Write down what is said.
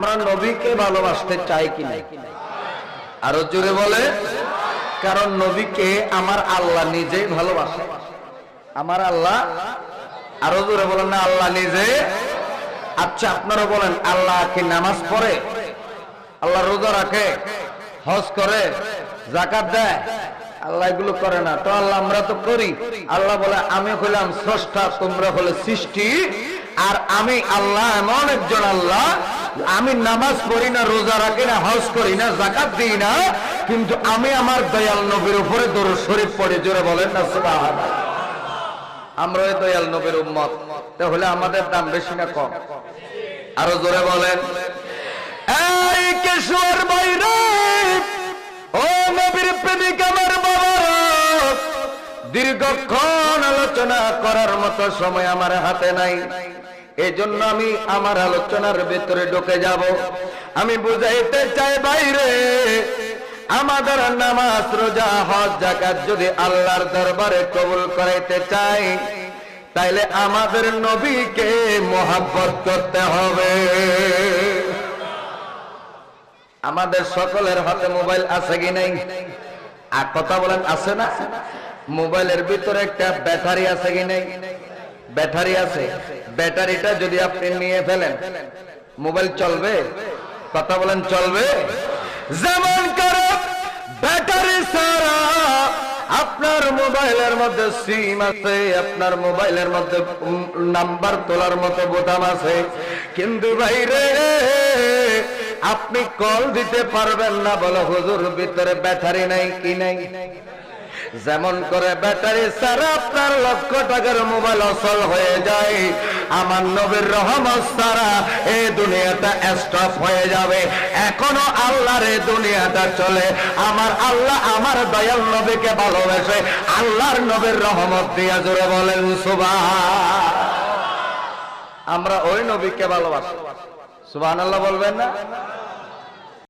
আমরা নবীকে ভালোবাসতে চাই কি নাই? আরও জোরে বলে, কারণ নবীকে আমার আল্লাহ নিজেই ভালোবাসে। আমার আল্লাহ, আরও জোরে বলেন না, আল্লাহ নিজে। আচ্ছা আপনারা বলেন, আল্লাহ কি নামাজ পড়ে? আল্লাহ রোজা রাখে? হজ করে? জাকাত দেয়? আল্লাহ এগুলো করে না। তো আল্লাহ আমরা তো করি। আল্লাহ বলে, আমি হইলাম স্রষ্টা, তোমরা হলে সৃষ্টি, আর আমি আল্লাহ এমন একজন আল্লাহ আমি নামাজ পড়ি না, রোজা রাখি না, হজ করি না জাকাত দিই না, কিন্তু আমি আমার দয়াল নবীর উপরে দরুদ শরীফ পড়ে, জোরে বলেন না, সুবহানাল্লাহ। আমরা দয়াল নবীর উম্মত, তাহলে আমাদের দাম বেশি না কম? আরও জোরে বলেন। দীর্ঘক্ষণ আলোচনা করার মতো সময় আমার হাতে নাই। এই জন্য আমি আমার আলোচনার ভেতরে ঢুকে যাব। আমি বুঝাইতে চাই বাইরে, আমাদের নামাজ, রোজা, হজ জাকাত যদি আল্লাহর দরবারে কবুল করাইতে চাই, তাইলে আমাদের নবীকে মোহাব্বত করতে হবে। আমাদের সকলের হাতে মোবাইল আছে কি নাই? আর কথা বলেন, আছে না? মোবাইলের ভিতরে একটা ব্যাটারি আছে কি নাই? ব্যাটারি আছে। ব্যাটারিটা যদি আপনি নিয়ে ফেলেন, মোবাইল চলবে? কথা বলেন, চলবে? যেমন করে ব্যাটারি সারা আপনার মোবাইলের মধ্যে সিম আছে, আপনার মোবাইলের মধ্যে নাম্বার তোলার মতো বোতাম আছে। কিন্তু বাইরে আপনি কল দিতে পারবেন না বলো হুজুর, ভিতরে ব্যাটারি নাই, কি নাই? যেমন করে ব্যাটারি ছাড়া আপনার লক্ষ টাকার মোবাইল অসল হয়ে যায়। আমার নবীর রহমত ছাড়া এই দুনিয়াটা স্টপ হয়ে যাবে। এখনও আল্লাহর এই দুনিয়াটা চলে। আমার আল্লাহ আমার দয়াল নবীকে ভালোবেসে আল্লাহর নবীর রহমত দিয়া জোরে বলেন সুবাহ আমরা ওই নবীকে ভালোবাসি। সুবাহ আল্লাহ বলবেন না?